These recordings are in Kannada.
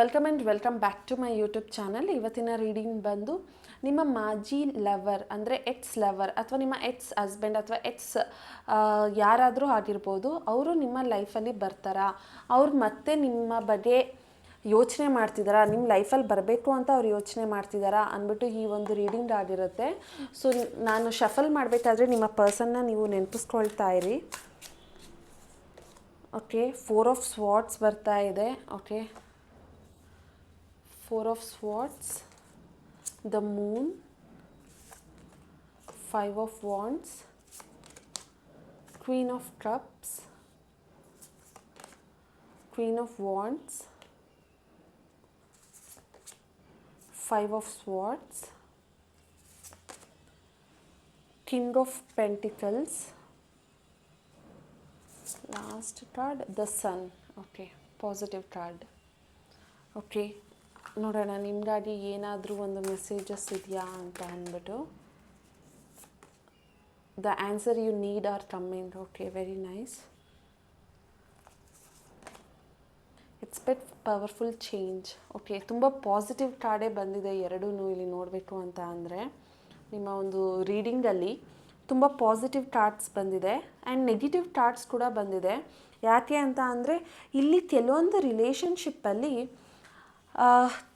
Welcome and welcome back to my YouTube channel ಇವತ್ತಿನ ರೀಡಿಂಗ್ ಬಂದು ನಿಮ್ಮ ಮಾಜಿ ಲವರ್ ಅಂದರೆ ಎಕ್ಸ್ ಲವರ್ ಅಥವಾ ನಿಮ್ಮ ಎಕ್ಸ್ ಹಸ್ಬೆಂಡ್ ಅಥವಾ ಎಕ್ಸ್ ಯಾರಾದರೂ ಆಗಿರ್ಬೋದು, ಅವರು ನಿಮ್ಮ ಲೈಫಲ್ಲಿ ಬರ್ತಾರಾ? ಅವ್ರು ಮತ್ತೆ ನಿಮ್ಮ ಬಗ್ಗೆ ಯೋಚನೆ ಮಾಡ್ತಿದ್ದಾರಾ ನಿಮ್ಮ ಲೈಫಲ್ಲಿ ಬರಬೇಕು ಅಂತ ಅವ್ರು ಯೋಚನೆ ಮಾಡ್ತಿದ್ದಾರಾ ಅಂದ್ಬಿಟ್ಟು ಈ ಒಂದು ರೀಡಿಂಗ್ ಆಗಿರುತ್ತೆ. ಸೊ ನಾನು ಶಫಲ್ ಮಾಡಬೇಕಾದ್ರೆ ನಿಮ್ಮ ಪರ್ಸನ್ನ ನೀವು ನೆನಪಿಸ್ಕೊಳ್ತಾ ಇರಿ. ಓಕೆ ಫೋರ್ ಆಫ್ ಸ್ವಾಟ್ಸ್ ಬರ್ತಾ ಇದೆ. Okay four of swords the moon five of wands queen of cups queen of wands five of swords king of pentacles last card the sun. Okay positive card. Okay. ನೋಡೋಣ, ನಿಮಗಾಗಿ ಏನಾದರೂ ಒಂದು ಮೆಸೇಜಸ್ ಇದೆಯಾ ಅಂತ ಅಂದ್ಬಿಟ್ಟು. The answer you need are coming okay very nice expect powerful change okay ತುಂಬ ಪಾಸಿಟಿವ್ ಕಾರ್ಡೇ ಬಂದಿದೆ ಎರಡೂ ಇಲ್ಲಿ ನೋಡಬೇಕು ಅಂತ ಅಂದರೆ. ನಿಮ್ಮ ಒಂದು ರೀಡಿಂಗಲ್ಲಿ ತುಂಬ ಪಾಸಿಟಿವ್ ಕಾರ್ಡ್ಸ್ ಬಂದಿದೆ ಆ್ಯಂಡ್ ನೆಗೆಟಿವ್ ಕಾರ್ಡ್ಸ್ ಕೂಡ ಬಂದಿದೆ. ಯಾಕೆ ಅಂತ ಅಂದರೆ ಇಲ್ಲಿ ಕೆಲವೊಂದು ರಿಲೇಷನ್ಶಿಪ್ಪಲ್ಲಿ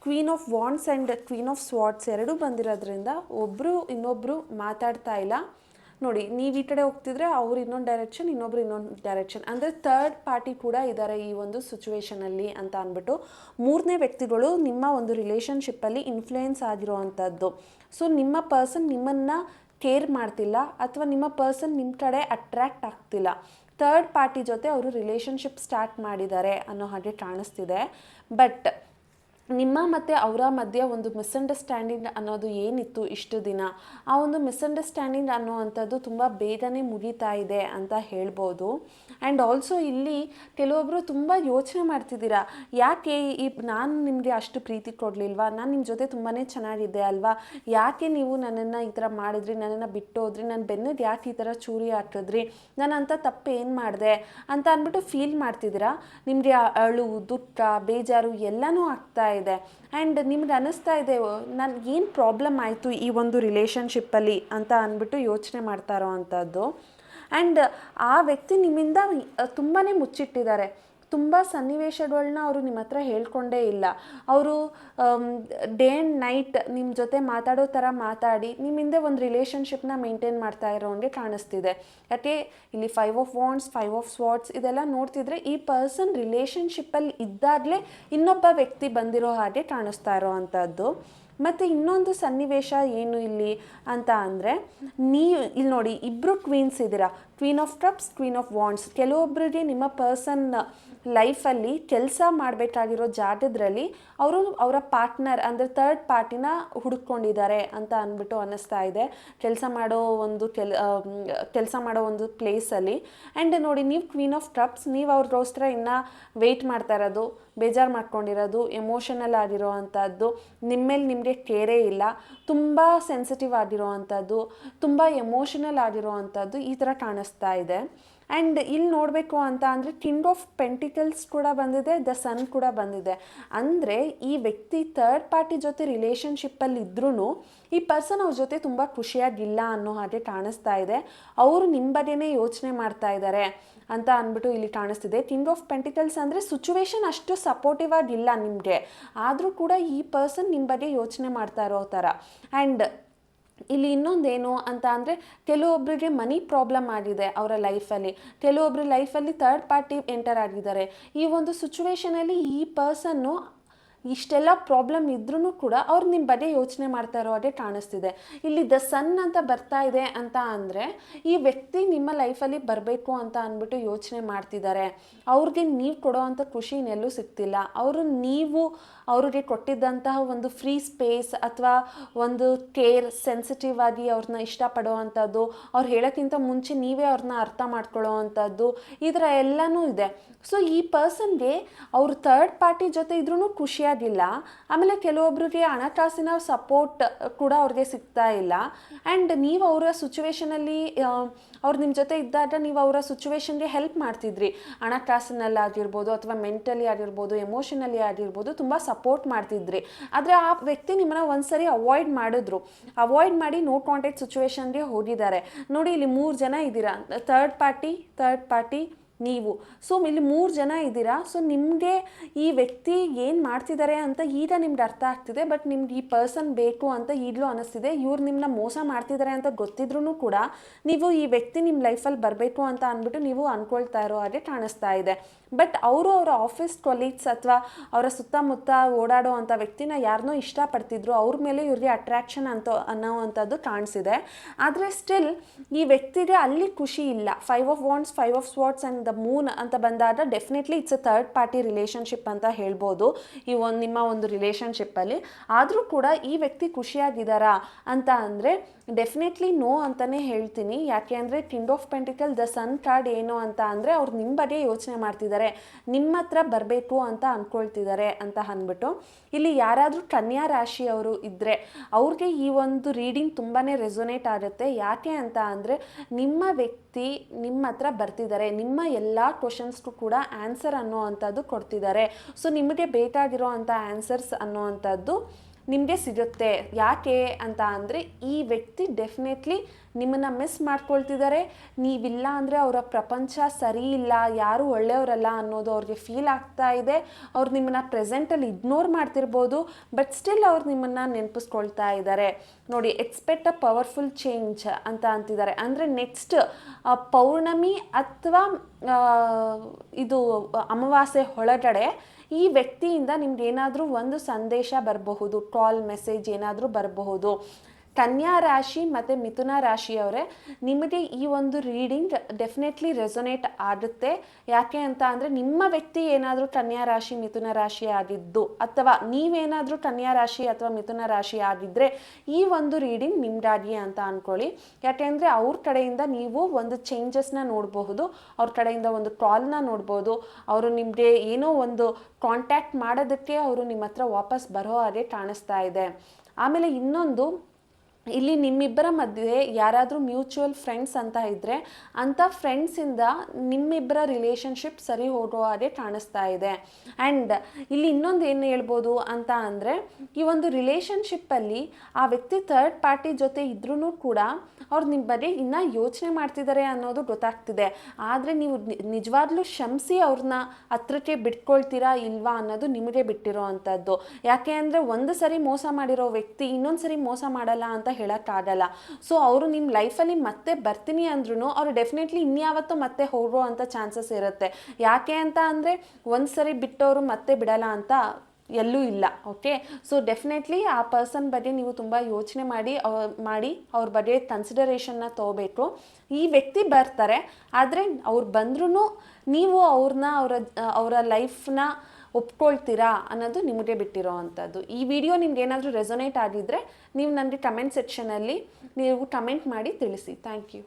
queen of wands and queen of swords ಎರಡೂ ಬಂದಿರೋದ್ರಿಂದ ಒಬ್ಬರು ಇನ್ನೊಬ್ಬರು ಮಾತಾಡ್ತಾ ಇಲ್ಲ. ನೋಡಿ, ನೀವು ಈ ಕಡೆ ಹೋಗ್ತಿದ್ರೆ ಅವ್ರು ಇನ್ನೊಂದು ಡೈರೆಕ್ಷನ್ ಇನ್ನೊಬ್ರು ಇನ್ನೊಂದು ಡೈರೆಕ್ಷನ್ ಅಂದರೆ ಥರ್ಡ್ ಪಾರ್ಟಿ ಕೂಡ ಇದ್ದಾರೆ ಈ ಒಂದು ಸಿಚುವೇಷನಲ್ಲಿ ಅಂತ ಅಂದ್ಬಿಟ್ಟು ಮೂರನೇ ವ್ಯಕ್ತಿಗಳು ನಿಮ್ಮ ಒಂದು ರಿಲೇಷನ್ಶಿಪ್ಪಲ್ಲಿ ಇನ್ಫ್ಲೂಯೆನ್ಸ್ ಆಗಿರೋ ಅಂಥದ್ದು ಸೊ ನಿಮ್ಮ ಪರ್ಸನ್ ನಿಮ್ಮನ್ನು ಕೇರ್ ಮಾಡ್ತಿಲ್ಲ ಅಥವಾ ನಿಮ್ಮ ಪರ್ಸನ್ ನಿಮ್ಮ ಕಡೆ ಅಟ್ರ್ಯಾಕ್ಟ್ ಆಗ್ತಿಲ್ಲ. ಥರ್ಡ್ ಪಾರ್ಟಿ ಜೊತೆ ಅವರು ರಿಲೇಷನ್ಶಿಪ್ ಸ್ಟಾರ್ಟ್ ಮಾಡಿದ್ದಾರೆ ಅನ್ನೋ ಹಾಗೆ ಕಾಣಿಸ್ತಿದೆ. ಬಟ್ ನಿಮ್ಮ ಮತ್ತು ಅವರ ಮಧ್ಯೆ ಒಂದು ಮಿಸ್ಅಂಡರ್ಸ್ಟ್ಯಾಂಡಿಂಗ್ ಅನ್ನೋದು ಏನಿತ್ತು ಇಷ್ಟು ದಿನ? ಆ ಒಂದು ಮಿಸ್ಅಂಡರ್ಸ್ಟ್ಯಾಂಡಿಂಗ್ ಅನ್ನೋವಂಥದ್ದು ತುಂಬ ಬೇಗನೆ ಮುಗೀತಾ ಇದೆ ಅಂತ ಹೇಳ್ಬೋದು. ಆ್ಯಂಡ್ ಆಲ್ಸೋ ಇಲ್ಲಿ ಕೆಲವೊಬ್ಬರು ತುಂಬ ಯೋಚನೆ ಮಾಡ್ತಿದ್ದೀರಾ? ಯಾಕೆ ಈ ನಾನು ನಿಮಗೆ ಅಷ್ಟು ಪ್ರೀತಿ ಕೊಡಲಿಲ್ವಾ? ನಾನು ನಿಮ್ಮ ಜೊತೆ ತುಂಬಾ ಚೆನ್ನಾಗಿದ್ದೆ ಅಲ್ವಾ? ಯಾಕೆ ನೀವು ನನ್ನನ್ನು ಈ ಥರ ಮಾಡಿದ್ರಿ? ನನ್ನನ್ನು ಬಿಟ್ಟು ಹೋದ್ರಿ ನನ್ನ ಬೆನ್ನಿಗೆ ಯಾಕೆ ಈ ಥರ ಚೂರಿ ಹಾಕಿದ್ರಿ? ನಾನು ತಪ್ಪು ಏನು ಮಾಡಿದೆ? ಅಂತ ಅಂದ್ಬಿಟ್ಟು ಫೀಲ್ ಮಾಡ್ತಿದ್ದೀರಾ? ನಿಮಗೆ ಅಳು ದುಃಖ ಬೇಜಾರು ಎಲ್ಲನೂ ಆಗ್ತಾ ಇದೆ. ಆ್ಯಂಡ್ ನಿಮ್ಗೆ ಅನ್ನಿಸ್ತಾ ಇದೆ ನನ್ಗೆ ಏನು ಪ್ರಾಬ್ಲಮ್ ಆಯಿತು ಈ ಒಂದು ರಿಲೇಷನ್ಶಿಪ್ಪಲ್ಲಿ ಅಂತ ಅಂದ್ಬಿಟ್ಟು ಯೋಚನೆ ಮಾಡ್ತಾ ಇರೋ ಅಂಥದ್ದು? ಆ್ಯಂಡ್ ಆ ವ್ಯಕ್ತಿ ನಿಮ್ಮಿಂದ ತುಂಬಾ ಮುಚ್ಚಿಟ್ಟಿದ್ದಾರೆ. ತುಂಬ ಸನ್ನಿವೇಶಗಳನ್ನ ಅವರು ನಿಮ್ಮ ಹತ್ರ ಹೇಳ್ಕೊಂಡೇ ಇಲ್ಲ. ಅವರು ಡೇ ಆ್ಯಂಡ್ ನೈಟ್ ನಿಮ್ಮ ಜೊತೆ ಮಾತಾಡೋ ಥರ ಮಾತಾಡಿ ನಿಮ್ಮಿಂದ ಒಂದು ರಿಲೇಷನ್ಶಿಪ್ನ ಮೇಂಟೈನ್ ಮಾಡ್ತಾ ಇರೋಂಗೆ ಕಾಣಿಸ್ತಿದೆ. ಯಾಕೆ? ಇಲ್ಲಿ five of wands five of swords ಇದೆಲ್ಲ ನೋಡ್ತಿದ್ರೆ ಈ ಪರ್ಸನ್ ರಿಲೇಷನ್ಶಿಪ್ಪಲ್ಲಿ ಇದ್ದಾಗಲೇ ಇನ್ನೊಬ್ಬ ವ್ಯಕ್ತಿ ಬಂದಿರೋ ಹಾಗೆ ಕಾಣಿಸ್ತಾ ಇರೋ ಅಂಥದ್ದು ಮತ್ತು ಇನ್ನೊಂದು ಸನ್ನಿವೇಶ ಏನು ಇಲ್ಲಿ ಅಂತ ಅಂದರೆ, ನೀವು, ಇಲ್ಲಿ ನೋಡಿ ಇಬ್ಬರು ಕ್ವೀನ್ಸ್ ಇದ್ದೀರಾ. Queen of cups queen of wands ಕೆಲವೊಬ್ಬರಿಗೆ ನಿಮ್ಮ ಪರ್ಸನ್ ಲೈಫಲ್ಲಿ ಕೆಲಸ ಮಾಡಬೇಕಾಗಿರೋ ಜಾಗದ್ರಲ್ಲಿ ಅವರು ಅವರ ಪಾರ್ಟ್ನರ್ ಅಂದರೆ ತರ್ಡ್ ಪಾರ್ಟಿನ ಹುಡುಕೊಂಡಿದ್ದಾರೆ ಅಂತ ಅಂದ್ಬಿಟ್ಟು ಅನ್ನಿಸ್ತಾ ಇದೆ. ಕೆಲಸ ಮಾಡೋ ಒಂದು ಕೆಲ್ ಕೆಲಸ ಮಾಡೋ ಒಂದು ಪ್ಲೇಸಲ್ಲಿ ಆ್ಯಂಡ್ ನೋಡಿ, ನೀವು ಕ್ವೀನ್ ಆಫ್ ಕಪ್ಸ್ ನೀವು ಅವ್ರಿಗೋಸ್ಕರ ಇನ್ನೂ ವೆಯ್ಟ್ ಮಾಡ್ತಾ ಇರೋದು, ಬೇಜಾರು ಮಾಡ್ಕೊಂಡಿರೋದು ಎಮೋಷನಲ್ ಆಗಿರೋ ಅಂಥದ್ದು, ನಿಮ್ಮೇಲೆ ನಿಮಗೆ ಕೇರೇ ಇಲ್ಲ, ತುಂಬ ಸೆನ್ಸಿಟಿವ್ ಆಗಿರೋ ಅಂಥದ್ದು, ತುಂಬ ಎಮೋಷನಲ್ ಆಗಿರೋ ಅಂಥದ್ದು ಈ ಥರ ಕಾಣಿಸ್ತಾ ಇದೆ. ಆ್ಯಂಡ್ ಇಲ್ಲಿ ನೋಡಬೇಕು ಅಂತ ಅಂದರೆ ಕಿಂಗ್ ಆಫ್ ಪೆಂಟಿಕಲ್ಸ್ ಕೂಡ ಬಂದಿದೆ ದ ಸನ್ ಕೂಡ ಬಂದಿದೆ. ಅಂದರೆ ಈ ವ್ಯಕ್ತಿ ಥರ್ಡ್ ಪಾರ್ಟಿ ಜೊತೆ ರಿಲೇಷನ್ಶಿಪ್ಪಲ್ಲಿ ಇದ್ರೂ ಈ ಪರ್ಸನ್ ಅವ್ರ ಜೊತೆ ತುಂಬ ಖುಷಿಯಾಗಿಲ್ಲ ಅನ್ನೋ ಹಾಗೆ ಕಾಣಿಸ್ತಾ ಇದೆ. ಅವರು ನಿಮ್ಮ ಬಗ್ಗೆನೇ ಯೋಚನೆ ಮಾಡ್ತಾ ಇದ್ದಾರೆ ಅಂತ ಅಂದ್ಬಿಟ್ಟು ಇಲ್ಲಿ ಕಾಣಿಸ್ತಿದೆ. ಕಿಂಗ್ ಆಫ್ ಪೆಂಟಿಕಲ್ಸ್ ಅಂದರೆ ಸಿಚುವೇಶನ್ ಅಷ್ಟು ಸಪೋರ್ಟಿವ್ ಆಗಿಲ್ಲ ನಿಮಗೆ. ಆದರೂ ಕೂಡ ಈ ಪರ್ಸನ್ ನಿಮ್ಮ ಬಗ್ಗೆ ಯೋಚನೆ ಮಾಡ್ತಾ ಇರೋ ಥರ. ಆ್ಯಂಡ್ ಇಲ್ಲಿ ಇನ್ನೊಂದೇನು ಅಂತ ಅಂದರೆ ಕೆಲವೊಬ್ಬರಿಗೆ ಮನಿ ಪ್ರಾಬ್ಲಮ್ ಆಗಿದೆ ಅವರ ಲೈಫಲ್ಲಿ ಕೆಲವೊಬ್ಬರು ಲೈಫಲ್ಲಿ ಥರ್ಡ್ ಪಾರ್ಟಿ ಎಂಟರ್ ಆಗಿದ್ದಾರೆ. ಈ ಒಂದು ಸಿಚುವೇಶನಲ್ಲಿ ಈ ಪರ್ಸನ್ನು ಇಷ್ಟೆಲ್ಲ ಪ್ರಾಬ್ಲಮ್ ಇದ್ರೂ ಕೂಡ ಅವ್ರು ನಿಮ್ಮ ಬಗ್ಗೆ ಯೋಚನೆ ಮಾಡ್ತಾ ಇರೋ ಹಾಗೆ ಕಾಣಿಸ್ತಿದೆ. ಇಲ್ಲಿ ದ ಸನ್ ಅಂತ ಬರ್ತಾ ಇದೆ ಅಂತ ಅಂದರೆ ಈ ವ್ಯಕ್ತಿ ನಿಮ್ಮ ಲೈಫಲ್ಲಿ ಬರಬೇಕು ಅಂತ ಅಂದ್ಬಿಟ್ಟು ಯೋಚನೆ ಮಾಡ್ತಿದ್ದಾರೆ. ಅವ್ರಿಗೆ ನೀವು ಕೊಡೋ ಅಂಥ ಖುಷಿ ಇನ್ನೆಲ್ಲೂ ಸಿಗ್ತಿಲ್ಲ. ಅವರು ನೀವು ಅವ್ರಿಗೆ ಕೊಟ್ಟಿದ್ದಂತಹ ಒಂದು ಫ್ರೀ ಸ್ಪೇಸ್ ಅಥವಾ ಒಂದು ಕೇರ್ ಸೆನ್ಸಿಟಿವ್ ಆಗಿ ಅವ್ರನ್ನ ಇಷ್ಟಪಡೋ ಅಂಥದ್ದು ಅವ್ರು ಹೇಳೋಕ್ಕಿಂತ ಮುಂಚೆ ನೀವೇ ಅವ್ರನ್ನ ಅರ್ಥ ಮಾಡ್ಕೊಳ್ಳೋ ಅಂಥದ್ದು ಈ ಥರ ಎಲ್ಲನೂ ಇದೆ. ಸೊ ಈ ಪರ್ಸನ್ಗೆ ಅವರು ಥರ್ಡ್ ಪಾರ್ಟಿ ಜೊತೆ ಇದ್ರೂ ಖುಷಿಯಾಗಿ ಖುಷಿಯಾಗಿಲ್ಲ ಆಮೇಲೆ ಕೆಲವೊಬ್ಬರಿಗೆ ಹಣಕಾಸಿನ ಸಪೋರ್ಟ್ ಕೂಡ ಅವ್ರಿಗೆ ಸಿಗ್ತಾ ಇಲ್ಲ. ಆ್ಯಂಡ್ ನೀವು ಅವರ ಸಿಚುವೇಶನಲ್ಲಿ ಅವ್ರು ನಿಮ್ಮ ಜೊತೆ ಇದ್ದಾಗ ನೀವು ಅವರ ಸಿಚುವೇಶನ್ಗೆ ಹೆಲ್ಪ್ ಮಾಡ್ತಿದ್ರಿ. ಹಣಕಾಸಿನಲ್ಲಿ ಆಗಿರ್ಬೋದು ಅಥವಾ ಮೆಂಟಲಿ ಆಗಿರ್ಬೋದು ಎಮೋಷನಲಿ ಆಗಿರ್ಬೋದು ತುಂಬ ಸಪೋರ್ಟ್ ಮಾಡ್ತಿದ್ರಿ. ಆದರೆ ಆ ವ್ಯಕ್ತಿ ನಿಮ್ಮನ್ನ ಒಂದ್ಸರಿ ಅವಾಯ್ಡ್ ಮಾಡಿದ್ರು. ಅವಾಯ್ಡ್ ಮಾಡಿ ನೋ ಕಾಂಟ್ಯಾಕ್ಟ್ ಸಿಚುವೇಶನ್ಗೆ ಹೋಗಿದ್ದಾರೆ. ನೋಡಿ, ಇಲ್ಲಿ ಮೂರು ಜನ ಇದ್ದೀರಾ? ಥರ್ಡ್ ಪಾರ್ಟಿ ಥರ್ಡ್ ಪಾರ್ಟಿ ನೀವು. ಸೊ ಇಲ್ಲಿ ಮೂರು ಜನ ಇದ್ದೀರಾ? ಸೊ ನಿಮಗೆ ಈ ವ್ಯಕ್ತಿ ಏನು ಮಾಡ್ತಿದ್ದಾರೆ ಅಂತ ಈಗ ನಿಮ್ಗೆ ಅರ್ಥ ಆಗ್ತಿದೆ ಬಟ್ ನಿಮ್ಗೆ ಈ ಪರ್ಸನ್ ಬೇಕು ಅಂತ ಈಗಲೂ ಅನಿಸ್ತಿದೆ. ಇವ್ರು ನಿಮ್ಮನ್ನ ಮೋಸ ಮಾಡ್ತಿದ್ದಾರೆ ಅಂತ ಗೊತ್ತಿದ್ರೂ ಕೂಡ ನೀವು ಈ ವ್ಯಕ್ತಿ ನಿಮ್ಮ ಲೈಫಲ್ಲಿ ಬರಬೇಕು ಅಂತ ಅಂದ್ಬಿಟ್ಟು ನೀವು ಅಂದ್ಕೊಳ್ತಾ ಇರೋ ಹಾಗೆ ಕಾಣಿಸ್ತಾ ಇದೆ. ಬಟ್ ಅವರು ಅವರ ಆಫೀಸ್ ಕೊಲೀಗ್ಸ್ ಅಥವಾ ಅವರ ಸುತ್ತಮುತ್ತ ಓಡಾಡೋ ಅಂಥ ವ್ಯಕ್ತಿನ ಯಾರನ್ನೋ ಇಷ್ಟಪಡ್ತಿದ್ರು, ಅವ್ರ ಮೇಲೆ ಇವ್ರಿಗೆ ಅಟ್ರಾಕ್ಷನ್ ಅಂತ, ಅನ್ನೋವಂಥದ್ದು ಕಾಣಿಸಿದೆ. ಆದರೆ ಸ್ಟಿಲ್ ಈ ವ್ಯಕ್ತಿಗೆ ಅಲ್ಲಿ ಖುಷಿ ಇಲ್ಲ. Five of wands five of swords and the moon ಅಂತ ಬಂದಾಗ definitely it's a third party relationship ಅಂತ ಹೇಳ್ಬೋದು ಈ ಒಂದು, ನಿಮ್ಮ ಒಂದು ರಿಲೇಷನ್ಶಿಪ್ಪಲ್ಲಿ ಆದರೂ ಕೂಡ ಈ ವ್ಯಕ್ತಿ ಖುಷಿಯಾಗಿದ್ದಾರಾ ಅಂತ ಅಂದರೆ ಡೆಫಿನೆಟ್ಲಿ ನೋ ಅಂತಲೇ ಹೇಳ್ತೀನಿ. ಯಾಕೆ ಅಂದರೆ king of pentacle the sun card ಏನು ಅಂತ ಅಂದರೆ ಅವ್ರು ನಿಮ್ಮ ಬಗ್ಗೆ ಯೋಚನೆ ಮಾಡ್ತಿದ್ದಾರೆ. ನಿಮ್ಮ ಹತ್ರ ಬರಬೇಕು ಅಂತ ಅಂದ್ಕೊಳ್ತಿದ್ದಾರೆ ಅಂತ ಅಂದ್ಬಿಟ್ಟು ಇಲ್ಲಿ ಯಾರಾದರೂ ಕನ್ಯಾ ರಾಶಿಯವರು ಇದ್ದರೆ ಅವ್ರಿಗೆ ಈ ಒಂದು ರೀಡಿಂಗ್ ತುಂಬಾ ರೆಸೊನೇಟ್ ಆಗುತ್ತೆ. ಯಾಕೆ ಅಂತ ಅಂದರೆ ನಿಮ್ಮ ವ್ಯಕ್ತಿ ನಿಮ್ಮ ಹತ್ರ ಬರ್ತಿದ್ದಾರೆ. ನಿಮ್ಮ ಎಲ್ಲ ಕ್ವಶನ್ಸ್ಗೂ ಕೂಡ ಆನ್ಸರ್ ಅನ್ನೋವಂಥದ್ದು ಕೊಡ್ತಿದ್ದಾರೆ. ಸೊ ನಿಮಗೆ ಬೇಕಾಗಿರೋ ಅಂಥ ಆನ್ಸರ್ಸ್ ಅನ್ನೋವಂಥದ್ದು ನಿಮಗೆ ಸಿಗುತ್ತೆ. ಯಾಕೆ ಅಂತ ಅಂದರೆ ಈ ವ್ಯಕ್ತಿ ಡೆಫಿನೆಟ್ಲಿ ನಿಮ್ಮನ್ನು ಮಿಸ್ ಮಾಡ್ಕೊಳ್ತಿದ್ದಾರೆ ನೀವಿಲ್ಲ ಅಂದರೆ ಅವರ ಪ್ರಪಂಚ ಸರಿ ಇಲ್ಲ. ಯಾರು ಒಳ್ಳೆಯವರಲ್ಲ ಅನ್ನೋದು ಅವ್ರಿಗೆ ಫೀಲ್ ಆಗ್ತಾ ಇದೆ. ಅವ್ರು ನಿಮ್ಮನ್ನು ಪ್ರೆಸೆಂಟಲ್ಲಿ ಇಗ್ನೋರ್ ಮಾಡ್ತಿರ್ಬೋದು. ಬಟ್ ಸ್ಟಿಲ್ ಅವ್ರು ನಿಮ್ಮನ್ನು ನೆನಪಿಸ್ಕೊಳ್ತಾ ಇದ್ದಾರೆ ನೋಡಿ ಎಕ್ಸ್ಪೆಕ್ಟ್ ಅ ಪವರ್ಫುಲ್ ಚೇಂಜ್ ಅಂತ ಅಂತಿದ್ದಾರೆ ಅಂದರೆ ನೆಕ್ಸ್ಟ್ ಪೌರ್ಣಮಿ ಅಥವಾ ಇದು, ಅಮಾವಾಸ್ಯೆ ಒಳಗಡೆ ಈ ವ್ಯಕ್ತಿಯಿಂದ ನಿಮ್ಗೆ ಏನಾದರೂ ಒಂದು ಸಂದೇಶ ಬರಬಹುದು ಕಾಲ್ ಮೆಸೇಜ್ ಏನಾದರೂ ಬರಬಹುದು. ಕನ್ಯಾ ರಾಶಿ ಮತ್ತು ಮಿಥುನ ರಾಶಿಯವರೇ, ನಿಮಗೆ ಈ ಒಂದು ರೀಡಿಂಗ್ ಡೆಫಿನೆಟ್ಲಿ ರೆಸೊನೇಟ್ ಆಗುತ್ತೆ. ಯಾಕೆ ಅಂತ ಅಂದರೆ, ನಿಮ್ಮ ವ್ಯಕ್ತಿ ಏನಾದರೂ ಕನ್ಯಾ ರಾಶಿ, ಮಿಥುನ ರಾಶಿ ಆಗಿದ್ದು, ಅಥವಾ ನೀವೇನಾದರೂ ಕನ್ಯಾ ರಾಶಿ ಅಥವಾ ಮಿಥುನ ರಾಶಿ ಆಗಿದ್ದರೆ ಈ ಒಂದು ರೀಡಿಂಗ್ ನಿಮ್ದಾಗಿಯೇ ಅಂತ ಅಂದ್ಕೊಳ್ಳಿ ಯಾಕೆಂದರೆ ಅವ್ರ ಕಡೆಯಿಂದ ನೀವು ಒಂದು ಚೇಂಜಸ್ನ ನೋಡಬಹುದು, ಅವ್ರ ಕಡೆಯಿಂದ ಒಂದು ಕಾಲ್ನ ನೋಡ್ಬೋದು, ಅವರು ನಿಮಗೆ ಏನೋ ಒಂದು ಕಾಂಟ್ಯಾಕ್ಟ್ ಮಾಡೋದಕ್ಕೆ ಅವರು ನಿಮ್ಮ ಹತ್ರ ವಾಪಸ್ ಬರೋ ಹಾಗೆ ಕಾಣಿಸ್ತಾ ಇದೆ. ಆಮೇಲೆ ಇನ್ನೊಂದು ಇಲ್ಲಿ ನಿಮ್ಮಿಬ್ಬರ ಮಧ್ಯೆ ಯಾರಾದರೂ ಮ್ಯೂಚುವಲ್ ಫ್ರೆಂಡ್ಸ್ ಅಂತ ಇದ್ದರೆ ಅಂಥ ಫ್ರೆಂಡ್ಸಿಂದ ನಿಮ್ಮಿಬ್ಬರ ರಿಲೇಷನ್ಶಿಪ್ ಸರಿ ಹೋಗೋ ಹಾಗೆ ಕಾಣಿಸ್ತಾ ಇದೆ. ಆ್ಯಂಡ್ ಇಲ್ಲಿ ಇನ್ನೊಂದು ಏನು ಹೇಳ್ಬೋದು ಅಂತ ಅಂದರೆ ಈ ಒಂದು ರಿಲೇಷನ್ಶಿಪ್ಪಲ್ಲಿ ಆ ವ್ಯಕ್ತಿ ಥರ್ಡ್ ಪಾರ್ಟಿ ಜೊತೆ ಇದ್ರೂ ಕೂಡ ಅವ್ರು ನಿಮ್ಮ ಬಗ್ಗೆ ಇನ್ನೂ ಯೋಚನೆ ಮಾಡ್ತಿದ್ದಾರೆ ಅನ್ನೋದು ಗೊತ್ತಾಗ್ತಿದೆ. ಆದರೆ ನೀವು ನಿಜವಾಗ್ಲೂ ಕ್ಷಮಿಸಿ ಅವ್ರನ್ನ ಹತ್ರಕ್ಕೆ ಬಿಟ್ಕೊಳ್ತೀರಾ ಇಲ್ವಾ ಅನ್ನೋದು ನಿಮಗೆ ಬಿಟ್ಟಿರೋ ಅಂಥದ್ದು ಯಾಕೆ ಅಂದರೆ ಒಂದು ಸರಿ ಮೋಸ ಮಾಡಿರೋ ವ್ಯಕ್ತಿ ಇನ್ನೊಂದು ಸರಿ ಮೋಸ ಮಾಡಲ್ಲ ಅಂತ ಹೇಳೋಕ್ಕಾಗಲ್ಲ. ಸೊ ಅವರು ನಿಮ್ಮ ಲೈಫಲ್ಲಿ ಮತ್ತೆ ಬರ್ತೀನಿ ಅಂದ್ರೂ ಅವರು ಡೆಫಿನೆಟ್ಲಿ ಇನ್ಯಾವತ್ತೂ ಮತ್ತೆ ಹೋಗೋ ಅಂಥ ಚಾನ್ಸಸ್ ಇರುತ್ತೆ. ಯಾಕೆ ಅಂತ ಅಂದರೆ, ಒಂದು ಸರಿ ಬಿಟ್ಟವರು ಮತ್ತೆ ಬಿಡಲ್ಲ ಅಂತ ಎಲ್ಲೂ ಇಲ್ಲ ಓಕೆ ಸೊ ಡೆಫಿನೆಟ್ಲಿ ಆ ಪರ್ಸನ್ ಬಗ್ಗೆ ನೀವು ತುಂಬ ಯೋಚನೆ ಮಾಡಿ ಮಾಡಿ ಅವ್ರ ಬಗ್ಗೆ ಕನ್ಸಿಡರೇಷನ್ನ ತೊಗೋಬೇಕು. ಈ ವ್ಯಕ್ತಿ ಬರ್ತಾರೆ, ಆದರೆ ಅವ್ರು ಬಂದ್ರೂ ನೀವು ಅವ್ರನ್ನ ಅವರ ಅವರ ಲೈಫ್ನ ಒಪ್ಕೊಳ್ತೀರಾ ಅನ್ನೋದು ನಿಮಗೆ ಬಿಟ್ಟಿರೋ ಅಂಥದ್ದು. ಈ ವಿಡಿಯೋ ನಿಮ್ಗೆ ಏನಾದರೂ ರೆಸೊನೇಟ್ ಆಗಿದ್ದರೆ ನೀವು ನನಗೆ ಕಮೆಂಟ್ ಸೆಕ್ಷನಲ್ಲಿ ನೀವು ಕಮೆಂಟ್ ಮಾಡಿ ತಿಳಿಸಿ. Thank you